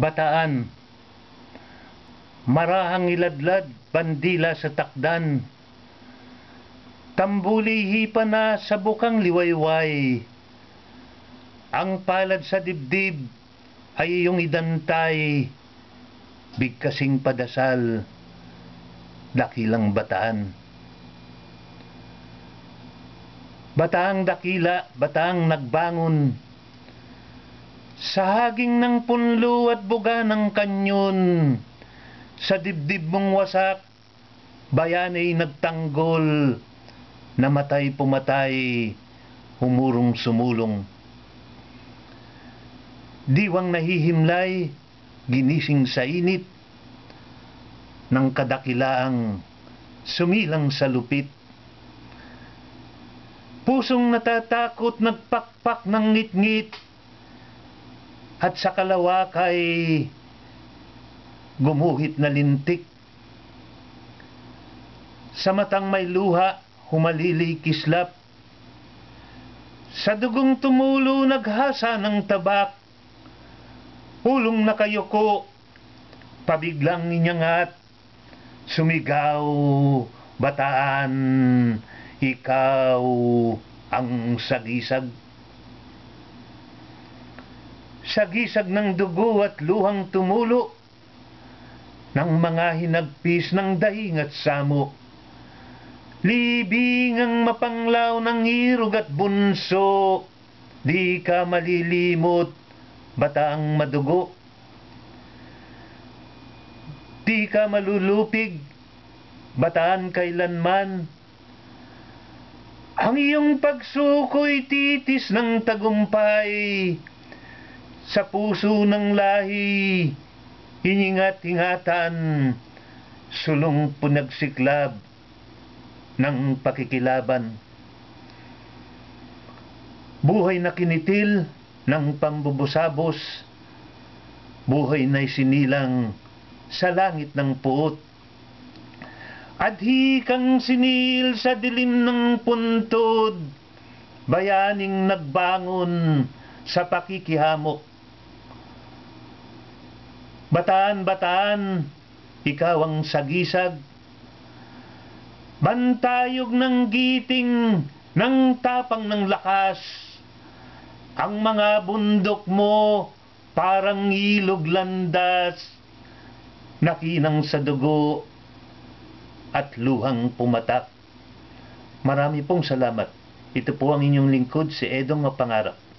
Bataan. Marahang iladlad, bandila sa takdan. Tambulihi pa na sa bukang liwayway. Ang palad sa dibdib ay iyong idantay. Bigkasing padasal, dakilang bataan. Bataang dakila, bataang nagbangon. Sa haging ng punlo at buga ng kanyon, sa dibdib mong wasak, bayan ay nagtanggol, namatay pumatay, humurong sumulong. Diwang nahihimlay, ginising sa init, ng kadakilaang sumilang sa lupit. Pusong natatakot nagpakpak ng ngit-ngit at sa kalawakay gumuhit na lintik. Sa matang may luha, humalili kislap. Sa dugong tumulo naghasa ng tabak. Hulong nakayoko, pabiglang ninyangat, sumigaw, bataan, ikaw ang sagisag. Sagisag ng dugo at luhang tumulo ng mga hinagpis ng daing at samo. Libing ang mapanglaw ng irog at bunso, di ka malilimot, bataang madugo. Di ka malulupig, bataan kailanman. Ang iyong pagsuko'y titis ng tagumpay sa puso ng lahi, hiningat-hingatan, sulong punagsiklab ng pakikilaban. Buhay na kinitil ng pambubusabos, buhay na isinilang sa langit ng puot. Adhi kang sinil sa dilim ng puntod, bayaning nagbangon sa pakikihamok. Bataan, bataan, ikaw ang sagisag. Bantayog ng giting, ng tapang ng lakas. Ang mga bundok mo parang ilog landas nakinang sa dugo at luhang pumatak. Marami pong salamat. Ito po ang inyong lingkod si Edong Mapangarap.